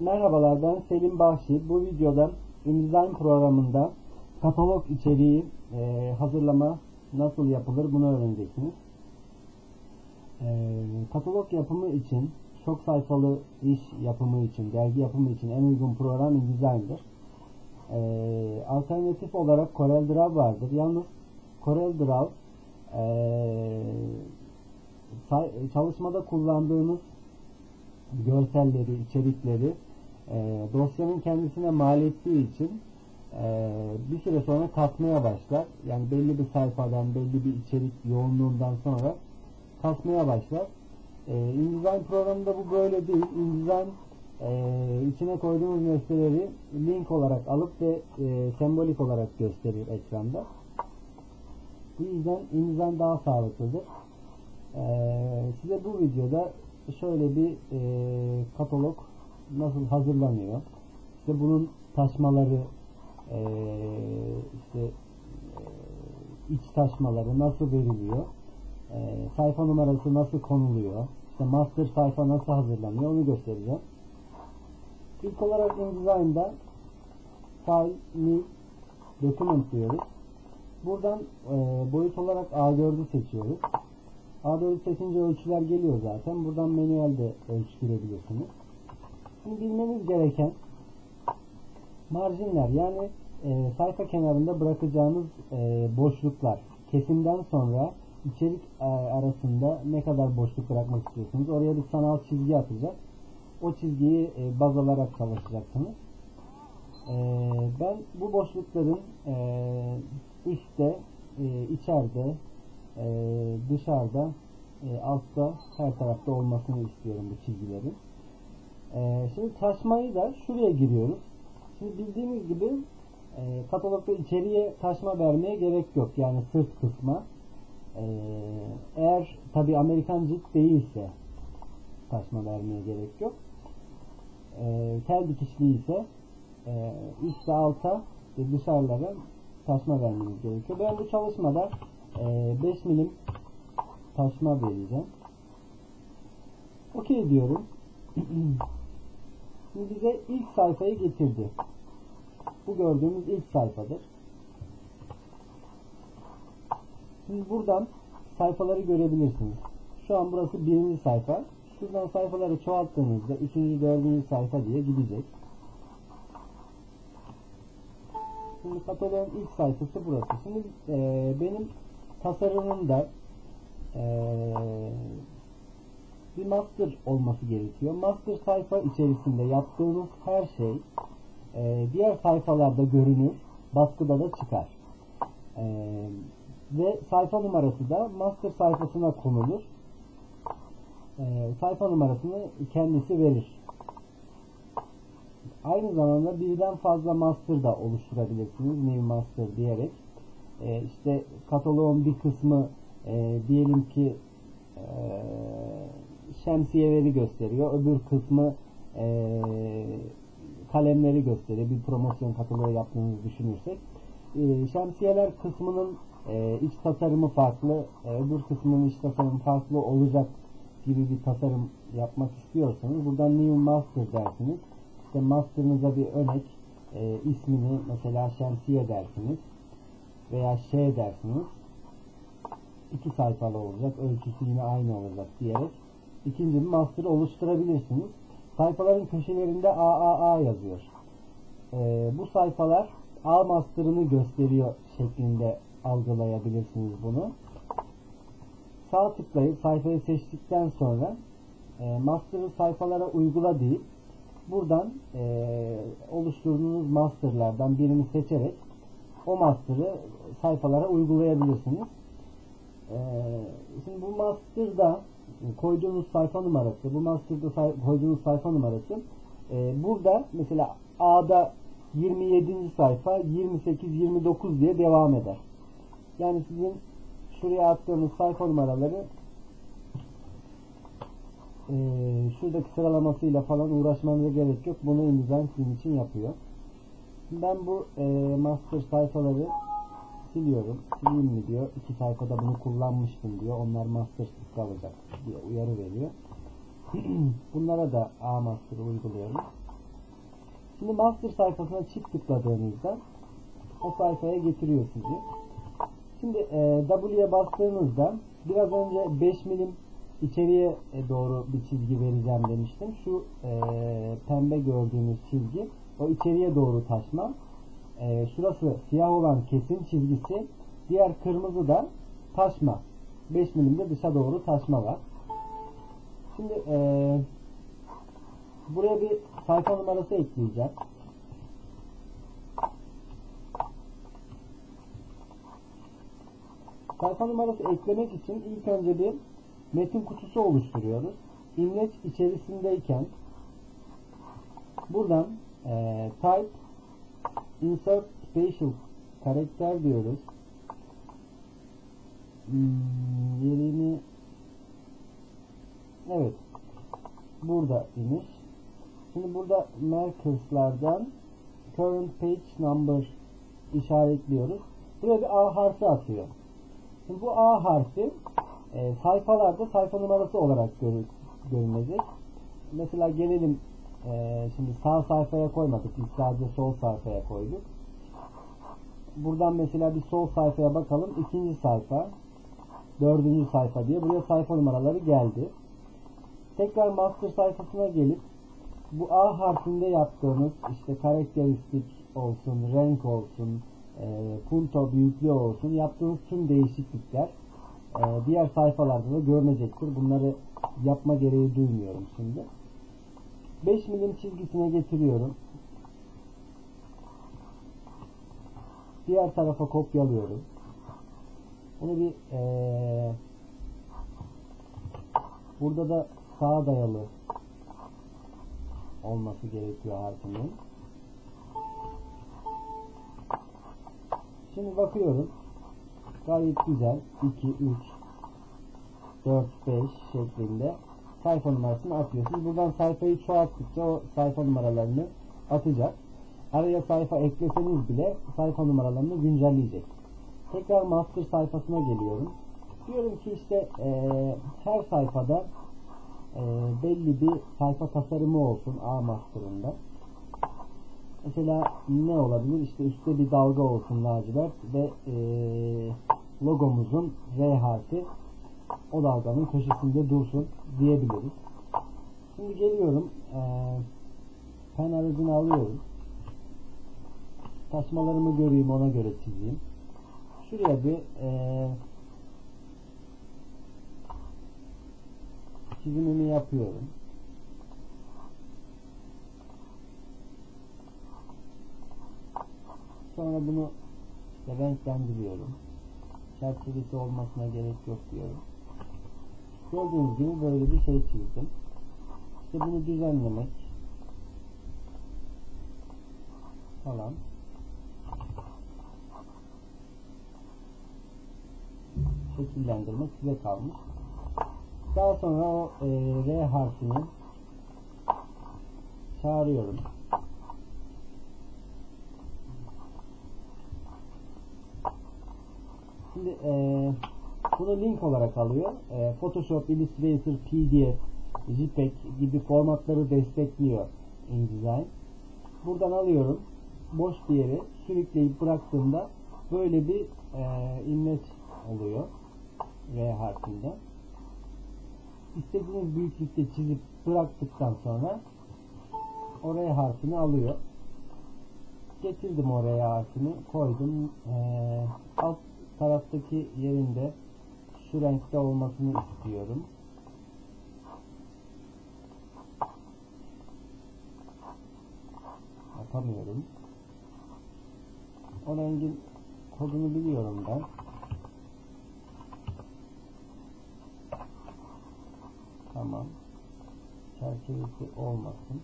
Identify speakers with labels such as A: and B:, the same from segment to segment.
A: Merhabalar ben Selim Bahşi. Bu videoda InDesign programında katalog içeriği e, hazırlama nasıl yapılır bunu öğreneceksiniz. E, katalog yapımı için çok sayfalı iş yapımı için, dergi yapımı için en uygun program InDesign'dır. E, alternatif olarak CorelDRAW vardır. Yalnız CorelDRAW e, çalışmada kullandığınız görselleri, içerikleri e, dosyanın kendisine mal ettiği için e, bir süre sonra kasmaya başlar. Yani belli bir sayfadan, belli bir içerik yoğunluğundan sonra kasmaya başlar. E, InDesign programında bu böyle değil. InDesign e, içine koyduğumuz nesneleri link olarak alıp ve e, sembolik olarak gösterir ekranda. Bu yüzden InDesign daha sağlıklıdır. Ee, size bu videoda şöyle bir e, katalog nasıl hazırlanıyor. İşte bunun taşmaları e, işte e, iç taşmaları nasıl veriliyor. E, sayfa numarası nasıl konuluyor. İşte master sayfa nasıl hazırlanıyor onu göstereceğim. İlk olarak InDesign'da File, New, Document diyoruz. Buradan e, boyut olarak A4'ü seçiyoruz. A4'ü seçince ölçüler geliyor zaten. Buradan menüelde ölçtürebilirsiniz. Şimdi bilmeniz gereken marjinler yani e, sayfa kenarında bırakacağınız e, boşluklar. Kesimden sonra içerik e, arasında ne kadar boşluk bırakmak istiyorsunuz. Oraya bir sanal çizgi atacak. O çizgiyi e, baz alarak çalışacaksınız. E, ben bu boşlukların e, üstte, içeride, e, dışarıda, altta, her tarafta olmasını istiyorum bu çizgilerin. E, şimdi taşmayı da şuraya giriyoruz. Şimdi bildiğiniz gibi e, katalogda içeriye taşma vermeye gerek yok. Yani sırt kısma. E, eğer tabi Amerikan cilt değilse taşma vermeye gerek yok. E, tel dikişli ise e, üstte alta ve dışarılara taşma vermeniz gerekiyor. Ben bu çalışmada e, 5 milim taşma vereceğim. Okey diyorum. Şimdi bize ilk sayfayı getirdi. Bu gördüğümüz ilk sayfadır. Şimdi buradan sayfaları görebilirsiniz. Şu an burası birinci sayfa. Şuradan sayfaları çoğalttığınızda üçüncü, dördüncü sayfa diye gidecek. Şimdi kataloğun ilk sayfası burası. Şimdi e, benim tasarımımda e, bir master olması gerekiyor. Master sayfa içerisinde yaptığınız her şey e, diğer sayfalarda görünür, baskıda da çıkar. E, ve sayfa numarası da master sayfasına konulur. E, sayfa numarasını kendisi verir. Aynı zamanda birden fazla master da oluşturabilirsiniz. New master diyerek. E, işte kataloğun bir kısmı e, diyelim ki e, şemsiyeleri gösteriyor. Öbür kısmı e, kalemleri gösteriyor. Bir promosyon kataloğu yaptığınızı düşünürsek. E, şemsiyeler kısmının e, iç tasarımı farklı, e, öbür kısmının iç tasarımı farklı olacak gibi bir tasarım yapmak istiyorsanız buradan New Master dersiniz. İşte master'ınıza bir örnek e, ismini mesela şemsiye dersiniz veya şey dersiniz. iki sayfalı olacak. Ölçüsü yine aynı olacak diyerek ikinci bir master oluşturabilirsiniz. Sayfaların köşelerinde AAA yazıyor. E, bu sayfalar A master'ını gösteriyor şeklinde algılayabilirsiniz bunu. Sağ tıklayıp sayfayı seçtikten sonra e, master'ı sayfalara uygula deyip buradan e, oluşturduğunuz masterlardan birini seçerek o master'ı sayfalara uygulayabilirsiniz. E, şimdi bu master'da koyduğunuz sayfa numarası, bu master'da say koyduğunuz sayfa numarası e, burada mesela A'da 27. sayfa 28-29 diye devam eder. Yani sizin şuraya attığınız sayfa numaraları e, şuradaki sıralamasıyla falan uğraşmanıza gerek yok. Bunu InDesign sizin için yapıyor. Ben bu e, master sayfaları siliyorum. Sileyim mi diyor. İki sayfada bunu kullanmıştım diyor. Onlar mastersız kalacak diye uyarı veriyor. Bunlara da A master'ı uyguluyorum. Şimdi master sayfasına çift tıkladığınızda o sayfaya getiriyor sizi. Şimdi e, W'ye bastığınızda biraz önce 5 milim içeriye e, doğru bir çizgi vereceğim demiştim. Şu e, pembe gördüğünüz çizgi o içeriye doğru taşma. E, şurası siyah olan kesim çizgisi. Diğer kırmızı da taşma. 5 milimde dışa doğru taşma var. Şimdi e, buraya bir sayfa numarası ekleyeceğim. Sayfa numarası eklemek için ilk önce bir metin kutusu oluşturuyoruz. İmleç içerisindeyken buradan e, type insert special karakter diyoruz. Hmm, yerini evet burada imiş. Şimdi burada markers'lardan current page number işaretliyoruz. Buraya bir A harfi atıyor. Şimdi bu A harfi e, sayfalarda sayfa numarası olarak görü, görünecek. Mesela gelelim e, şimdi sağ sayfaya koymadık. Biz sadece sol sayfaya koyduk. Buradan mesela bir sol sayfaya bakalım. ikinci sayfa, dördüncü sayfa diye buraya sayfa numaraları geldi. Tekrar master sayfasına gelip bu A harfinde yaptığımız işte karakteristik olsun, renk olsun, e, punto büyüklüğü olsun yaptığınız tüm değişiklikler e, diğer sayfalarda da görünecektir. Bunları yapma gereği duymuyorum şimdi. 5 milim çizgisine getiriyorum. Diğer tarafa kopyalıyorum. Bunu bir ee, burada da sağa dayalı olması gerekiyor harfinin. Şimdi bakıyorum. Gayet güzel. 2, 3, 4, 5 şeklinde sayfa numarasını atıyor. Siz buradan sayfayı çoğalttıkça o sayfa numaralarını atacak. Araya sayfa ekleseniz bile sayfa numaralarını güncelleyecek. Tekrar master sayfasına geliyorum. Diyorum ki işte e, her sayfada e, belli bir sayfa tasarımı olsun A master'ında. Mesela ne olabilir? İşte üstte bir dalga olsun lacivert ve e, logomuzun R harfi o dalganın köşesinde dursun diyebiliriz. Şimdi geliyorum e, pen aracını alıyorum. Taşmalarımı göreyim ona göre çizeyim. Şuraya bir e, çizimimi yapıyorum. Sonra bunu işte renklendiriyorum. Çerçevesi olmasına gerek yok diyorum. Gördüğünüz gibi böyle bir şey çizdim. İşte bunu düzenlemek falan. Şekillendirmek size kalmış. Daha sonra o e, R harfini çağırıyorum. Şimdi e, bunu link olarak alıyor. E, Photoshop, Illustrator, PDF, JPEG gibi formatları destekliyor InDesign. Buradan alıyorum. Boş bir yere sürükleyip bıraktığımda böyle bir e, imleç oluyor. R harfinde. İstediğiniz büyüklükte çizip bıraktıktan sonra o R harfini alıyor. Getirdim oraya harfini koydum. Ee, alt taraftaki yerinde şu renkte olmasını istiyorum. Yapamıyorum. O rengin kodunu biliyorum ben. Tamam. Çerçevesi olmasın.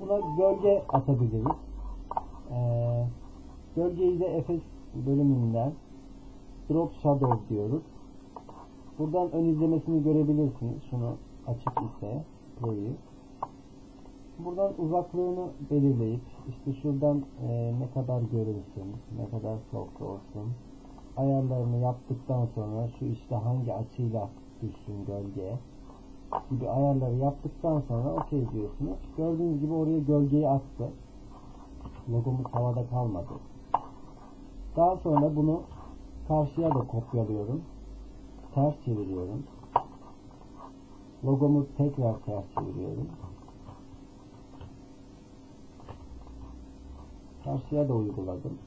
A: Buna gölge atabiliriz. Ee, gölgeyi de Efes bölümünden Drop Shadow diyoruz. Buradan ön izlemesini görebilirsiniz. Şunu açık ise play'i. Buradan uzaklığını belirleyip işte şuradan e, ne kadar görünsün, ne kadar soft olsun ayarlarını yaptıktan sonra şu işte hangi açıyla düşsün gölgeye gibi ayarları yaptıktan sonra okey diyorsunuz. Gördüğünüz gibi oraya gölgeyi attı. Logomuz havada kalmadı. Daha sonra bunu karşıya da kopyalıyorum. Ters çeviriyorum. Logomu tekrar ters çeviriyorum. Karşıya da uyguladım.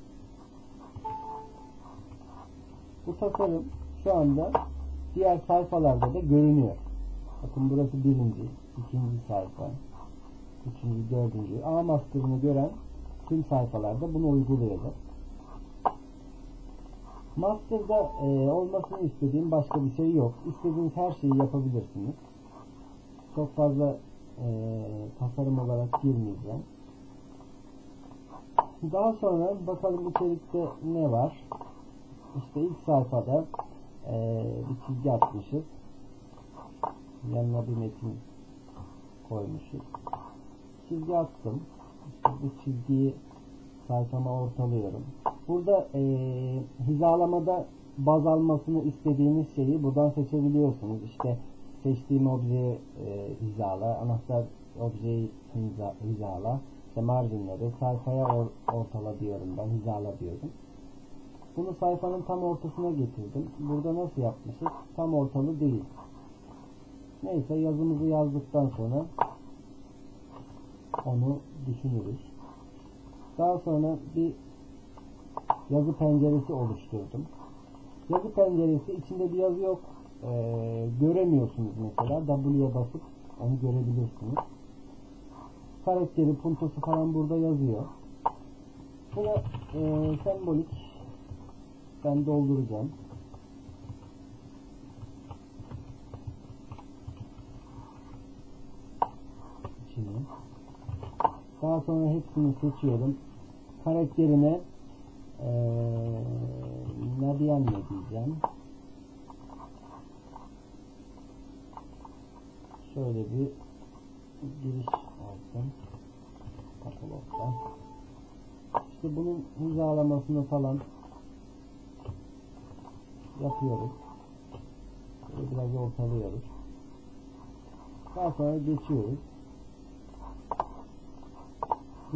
A: Bu tasarım şu anda diğer sayfalarda da görünüyor. Bakın burası birinci, ikinci sayfa, üçüncü, dördüncü. A master'ını gören tüm sayfalarda bunu uyguluyorlar. Master'da e, olmasını istediğim başka bir şey yok. İstediğiniz her şeyi yapabilirsiniz. Çok fazla e, tasarım olarak girmeyeceğim. Daha sonra bakalım içerikte ne var. İşte ilk sayfada e, bir çizgi atmışız. Yanına bir metin koymuşuz. Çizgi attım. İşte bu çizgiyi sayfama ortalıyorum. Burada e, hizalamada baz almasını istediğiniz şeyi buradan seçebiliyorsunuz. İşte seçtiğim objeyi e, hizala, anahtar objeyi hiza, hizala, işte marjinleri sayfaya or, ortala diyorum ben, hizala diyorum. Bunu sayfanın tam ortasına getirdim. Burada nasıl yapmışız? Tam ortalı değil. Neyse yazımızı yazdıktan sonra onu düşünürüz. Daha sonra bir yazı penceresi oluşturdum. Yazı penceresi içinde bir yazı yok. Ee, göremiyorsunuz mesela. W'ye basıp onu görebilirsiniz. Karakteri, puntosu falan burada yazıyor. Buna e, sembolik ben dolduracağım. İçini. Daha sonra hepsini seçiyorum. Karakterine ee, Nadiyanne diyeceğim. Şöyle bir giriş olsun. Katalogdan. İşte bunun hizalamasını falan yapıyoruz. Böyle biraz ortalıyoruz. Daha sonra geçiyoruz.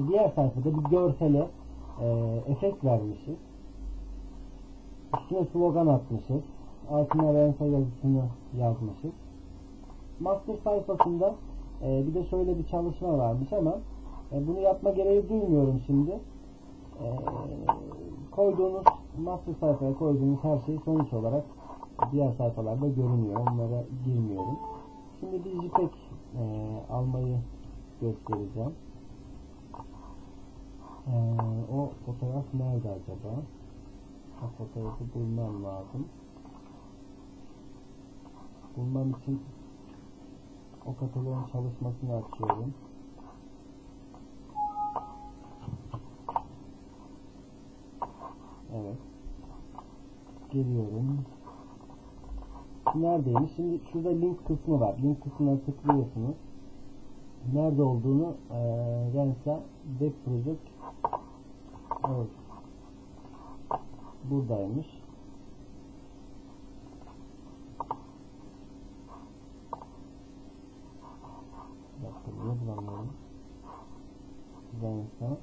A: Diğer sayfada bir görsele e, efekt vermişiz. Üstüne slogan atmışız. Altına rensa yazısını yazmışız. Master sayfasında e, bir de şöyle bir çalışma varmış ama e, bunu yapma gereği duymuyorum şimdi. E, koyduğunuz master sayfaya koyduğunuz her şey sonuç olarak diğer sayfalarda görünüyor. Onlara girmiyorum. Şimdi JPEG e, almayı göstereceğim. Ee, o fotoğraf nerede acaba? O fotoğrafı bulmam lazım. Bulmam için o kataloğun çalışmasını açıyorum. Evet. Geliyorum. Neredeymiş? Şimdi şurada link kısmı var. Link kısmına tıklıyorsunuz. Nerede olduğunu e, Rensa Web Project Evet. Buradaymış. Dakika niye bulamıyorum? Rensa.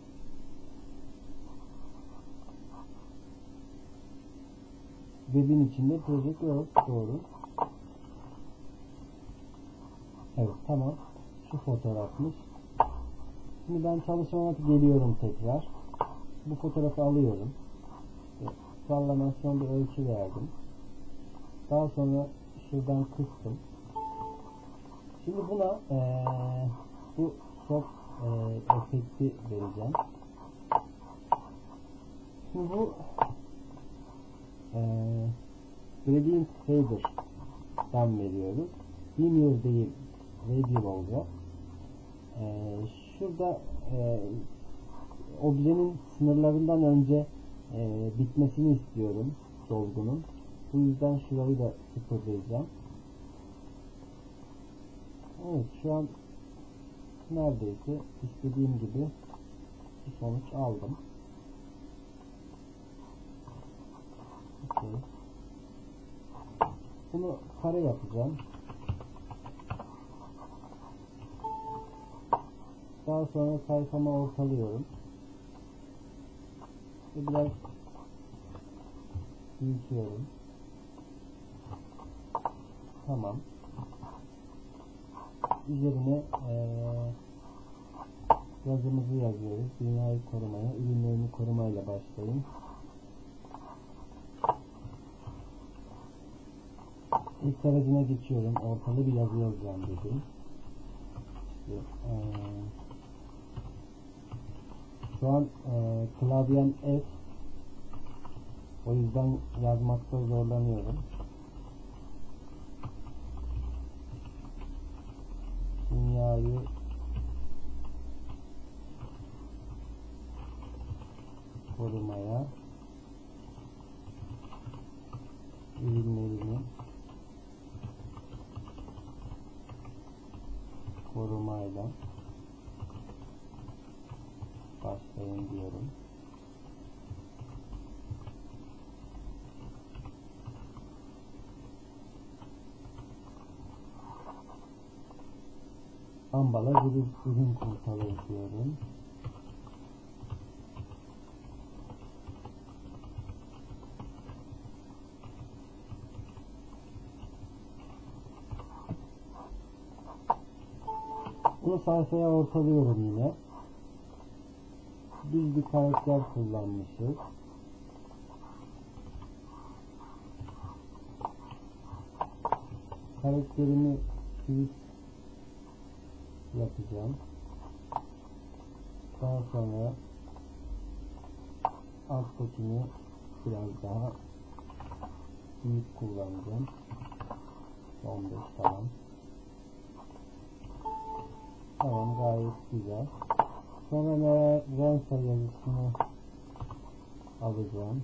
A: Web'in içinde Project Earth doğru. Evet tamam. Şu fotoğrafmış. Şimdi ben çalışmama geliyorum tekrar bu fotoğrafı alıyorum. Sallamasyon bir ölçü verdim. Daha sonra şuradan kıstım. Şimdi buna ee, bu soft e, efekti vereceğim. Şimdi bu e, gradient fader'dan veriyoruz. Linear değil, radial olacak. E, şurada e, objenin sınırlarından önce e, bitmesini istiyorum dolgunun. Bu yüzden şurayı da sıfırlayacağım. Evet şu an neredeyse istediğim gibi bir sonuç aldım. Okay. Bunu kare yapacağım. Daha sonra sayfamı ortalıyorum. Ve biraz büyütüyorum. Tamam. Üzerine eee yazımızı yazıyoruz. Dünyayı korumaya, ürünlerini korumayla başlayın. İlk tarafına geçiyorum. Ortalı bir yazı yazacağım dedim. İşte, eee, şu an eee klavyem F. O yüzden yazmakta zorlanıyorum. Dünyayı korumaya ürünlerini korumayla başlayın diyorum. Ambala bir ürün kurtalı diyorum. Bunu sayfaya ortalıyorum yine. Biz bir karakter kullanmışız. Karakterimi tweet yapacağım. Daha sonra alttakini biraz daha büyük kullanacağım. 15 tamam. Tamam gayet güzel. Sonra ne Rensa yazısını alacağım.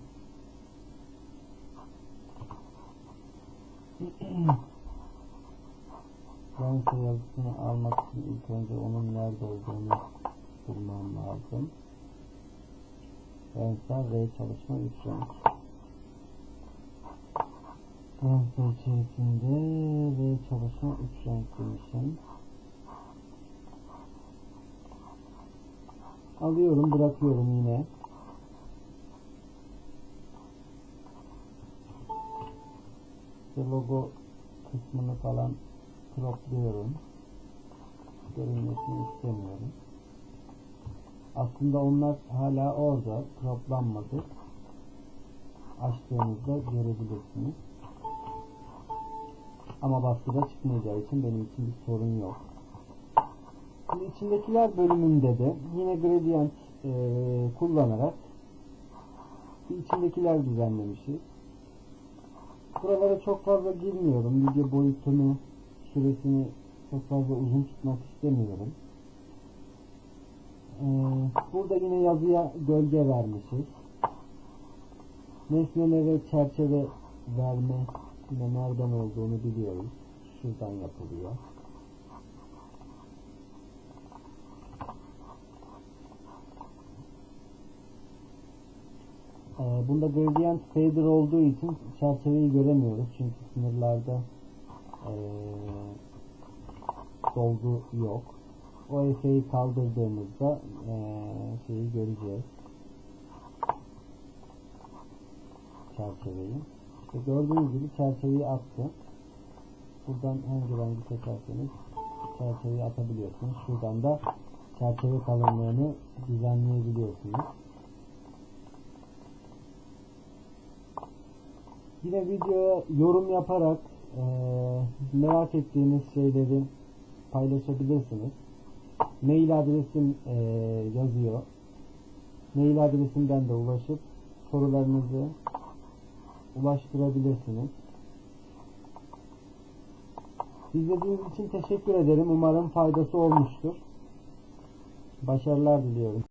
A: Rensa yazısını almak için ilk önce onun nerede olduğunu bulmam lazım. Rensa R çalışma 3 renk. Rensa içerisinde R çalışma 3 renk demişim. alıyorum bırakıyorum yine logo kısmını falan cropluyorum görünmesini istemiyorum. Aslında onlar hala orada croplanmadı açtığınızda görebilirsiniz. Ama baskıda çıkmayacağı için benim için bir sorun yok. Şimdi içindekiler bölümünde de yine gradient e, kullanarak içindekiler düzenlemişiz. Buralara çok fazla girmiyorum. Video boyutunu, süresini çok fazla uzun tutmak istemiyorum. E, burada yine yazıya gölge vermişiz. Nesnelere çerçeve verme yine nereden olduğunu biliyoruz. Şuradan yapılıyor. Ee, bunda gradient fader olduğu için çerçeveyi göremiyoruz. Çünkü sınırlarda ee, dolgu yok. O efeyi kaldırdığımızda ee, şeyi göreceğiz. Çerçeveyi. İşte gördüğünüz gibi çerçeveyi attı. Buradan hangi rengi seçerseniz çerçeveyi atabiliyorsunuz. Şuradan da çerçeve kalınlığını düzenleyebiliyorsunuz. Yine videoya yorum yaparak e, merak ettiğiniz şeyleri paylaşabilirsiniz. Mail adresim e, yazıyor. Mail adresimden de ulaşıp sorularınızı ulaştırabilirsiniz. İzlediğiniz için teşekkür ederim. Umarım faydası olmuştur. Başarılar diliyorum.